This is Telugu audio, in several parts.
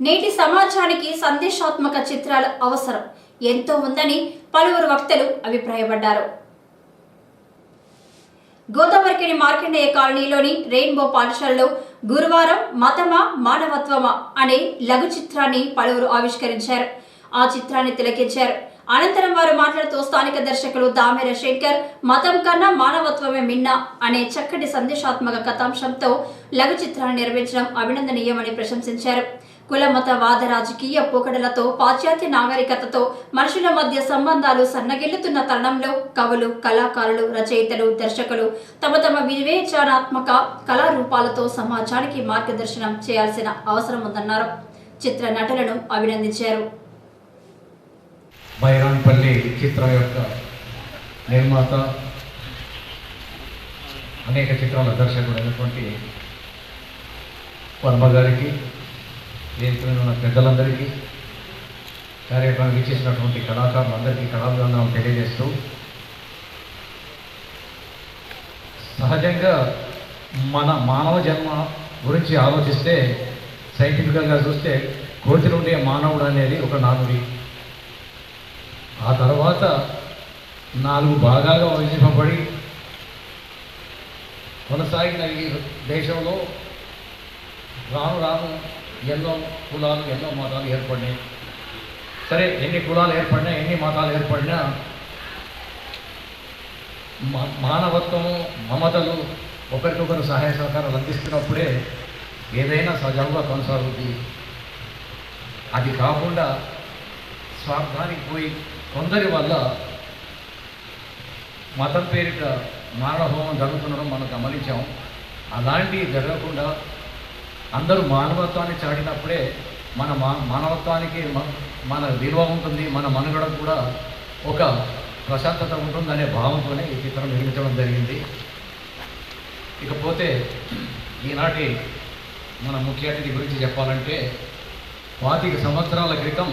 నేటి సమాజానికి సందేశాత్మక చిత్రాలు అవసరం. ఎంతో ఉందని పలువురు వక్తలు అభిప్రాయపడ్డారు. గోదావరికిని మార్కండేయ కాలనీలోని రెయిన్బో పాఠశాలలో గురువారం మతమా మానవత్వమా అనే లఘు చిత్రాన్ని పలువురు ఆవిష్కరించారు. ఆ చిత్రాన్ని తిలకించారు. అనంతరం వారు మాట్లాడుతూ స్థానిక దర్శకులు దామెర శంకర్ మతం కన్నా మానవత్వమే మిన్న అనే చక్కటి సందేశాత్మక కథాంశంతో లఘు చిత్రాన్ని నిర్మించడం అభినందనీయమని ప్రశంసించారు. కుల వాద రాజకీయ పోకడలతో పాశ్చాత్య నాగరికతతో మనుషుల మధ్య సంబంధాలు సన్నగిల్లుతున్న తరుణంలో కవులు కళాకారులు రచయితలు దర్శకులు తమ తమ వివేచనాత్మక కళారూపాలతో సమాజానికి మార్గదర్శనం చేయాల్సిన అవసరం ఉందన్నారు. చిత్ర నటులను అభినందించారు. బైరాన్పల్లి యొక్క నిర్మాత అనేక చిత్రాల దర్శకుడు అయినటువంటి వర్మ గారికి వేదిక ఉన్న పెద్దలందరికీ కార్యక్రమానికి ఇచ్చేసినటువంటి కళాకారులందరికీ కళాభివందనం తెలియజేస్తూ సహజంగా మన మానవ జన్మ గురించి ఆలోచిస్తే సైంటిఫికల్గా చూస్తే కోతి నుండి మానవుడు అనేది ఒక నానుడి ఆ తర్వాత నాలుగు భాగాలుగా విభజింపబడి కొనసాగిన ఈ దేశంలో రాను రాను ఎన్నో కులాలు ఎన్నో మతాలు ఏర్పడినాయి. సరే ఎన్ని కులాలు ఏర్పడినా ఎన్ని మతాలు ఏర్పడినా మానవత్వము మమతలు ఒకరికొకరు సహాయ సహకారాలు అందిస్తున్నప్పుడే ఏదైనా సజావుగా కొనసాగుతుంది అది కాకుండా స్వార్థానికి పోయి కొందరి వల్ల మతం పేరిట మానవహోమం జరుగుతుండడం మనం గమనించాం. అలాంటివి జరగకుండా అందరూ మానవత్వాన్ని చాటినప్పుడే మన మా మానవత్వానికి మన విలువ ఉంటుంది మన మనుగడ కూడా ఒక ప్రశాంతత ఉంటుందనే భావంతోనే ఈ చిత్రం నిర్మించడం జరిగింది. ఇకపోతే ఈనాటి మన ముఖ్య అతిథి గురించి చెప్పాలంటే పాతిక సంవత్సరాల క్రితం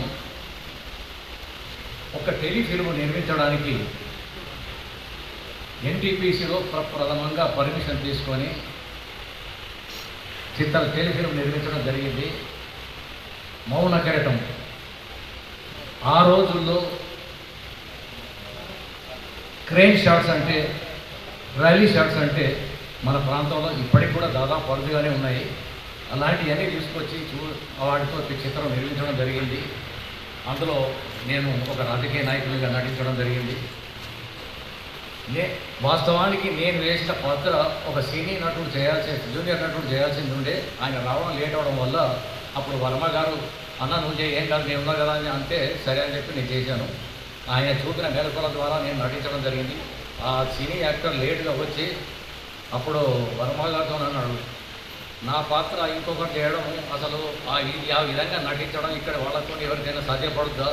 ఒక టెలిఫిల్మ్ నిర్మించడానికి ఎన్టీపీసీలో ప్రప్రథమంగా పర్మిషన్ తీసుకొని చిత్ర టెలిఫిల్మ్ నిర్మించడం జరిగింది. మౌన కెరటం ఆ రోజుల్లో క్రేన్ షాట్స్ అంటే ర్యాలీ షాట్స్ అంటే మన ప్రాంతంలో ఇప్పటికి కూడా దాదాపు అరుదుగానే ఉన్నాయి. అలాంటివన్నీ తీసుకొచ్చి చూ వాటితో చిత్రం నిర్మించడం జరిగింది. అందులో నేను ఒక రాజకీయ నాయకునిగా నటించడం జరిగింది. నే వాస్తవానికి నేను వేసిన పాత్ర ఒక సినీ నటుడు చేయాల్సి జూనియర్ నటుడు చేయాల్సింది ఉండే. ఆయన రావడం లేట్ అవడం వల్ల అప్పుడు వర్మ గారు అన్న నువ్వు చేయి ఏం కాదు నేను ఉన్నా కదా అని అంటే సరే అని చెప్పి నేను చేశాను. ఆయన చూపిన మేలకొల ద్వారా నేను నటించడం జరిగింది. ఆ సినీ యాక్టర్ లేట్గా వచ్చి అప్పుడు వర్మ గారితో అన్నాడు నా పాత్ర ఇంకొకటి చేయడం అసలు ఆ ఆ విధంగా నటించడం ఇక్కడ వాళ్ళతో ఎవరికైనా సాధ్యపడుద్దా?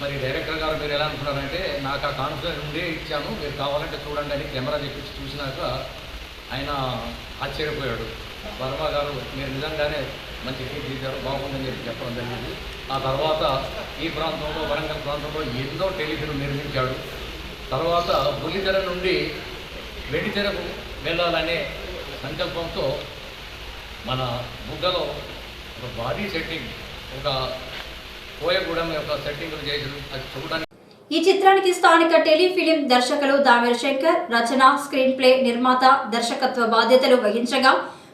మరి డైరెక్టర్ గారు మీరు ఎలా అనుకున్నారంటే నాకు ఆ కాన్ఫిడెన్స్ ఉండే ఇచ్చాను. మీరు కావాలంటే చూడండి అని కెమెరా తెప్పించి చూసినాక ఆయన ఆశ్చర్యపోయాడు. వర్మ గారు మీరు నిజంగానే మంచి తీశారు. బాగుందని చెప్పి చెప్పడం జరిగింది. ఆ తర్వాత ఈ ప్రాంతంలో వరంగల్ ప్రాంతంలో ఎన్నో టెలిఫిల్మ్ నిర్మించాడు. తర్వాత బుల్లితెర నుండి వెండితెరకు వెళ్ళాలనే సంకల్పంతో మన బుగ్గలో ఒక బాడీ సెట్టింగ్ ఒక కోయగూడెం యొక్క సెట్టింగ్లు చేసి అది చూడడానికి ఈ చిత్రానికి స్థానిక టెలిఫిలిం దర్శకులు దామెర శంకర్ రచన స్క్రీన్ ప్లే నిర్మాత దర్శకత్వ బాధ్యతలు వహించగా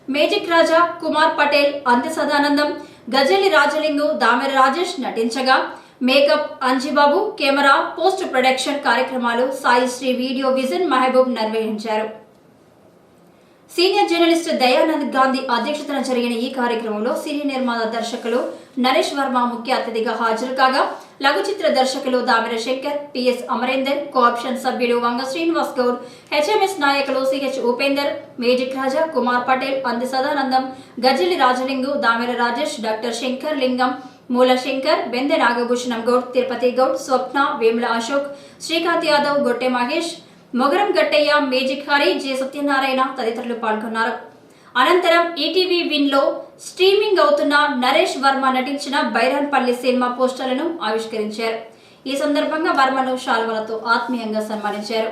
మేజిక్ రాజా కుమార్ పటేల్ అంత్య సదానందం గజలి రాజలింగు దామెర రాజేష్ నటించగా makeup Anjibabu camera post production కార్యక్రమాలు సాయి శ్రీ వీడియో విజన్ మహబూబ్ నిర్వహించారు. సీనియర్ జర్నలిస్ట్ దయానంద్ గాంధీ అధ్యక్షతన జరిగిన ఈ కార్యక్రమంలో సినీ నిర్మాత దర్శకులు నరేష్ వర్మ ముఖ్య అతిథిగా హాజరు కాగా లఘు చిత్ర దర్శకులు దామిర శంకర్ పిఎస్ అమరేందర్ కోఆప్షన్ సభ్యుడు వంగ శ్రీనివాస్ గౌడ్ హెచ్ఎంఎస్ నాయకులు CH Upender magic Raja Kumar Patel Andi Sadanandam Gajjali Rajalingu Damera Rajesh doctor Shankar Lingam Mula Shankar Bende Nagabhushanam Goud Tirupati Goud Swapna Vemula Ashok Srikanth Yadav Gotte Mahesh Mogaram Gattaiah magic Hari J Satyanarayana తదితరులు పాల్గొన్నారు. అనంతరం ఈటీవీ విన్లో స్ట్రీమింగ్ అవుతున్న నరేష్ వర్మ నటించిన బైరాన్పల్లి సినిమా పోస్టర్లను ఆవిష్కరించారు. ఈ సందర్భంగా వర్మను శాల్వలతో ఆత్మీయంగా సన్మానించారు.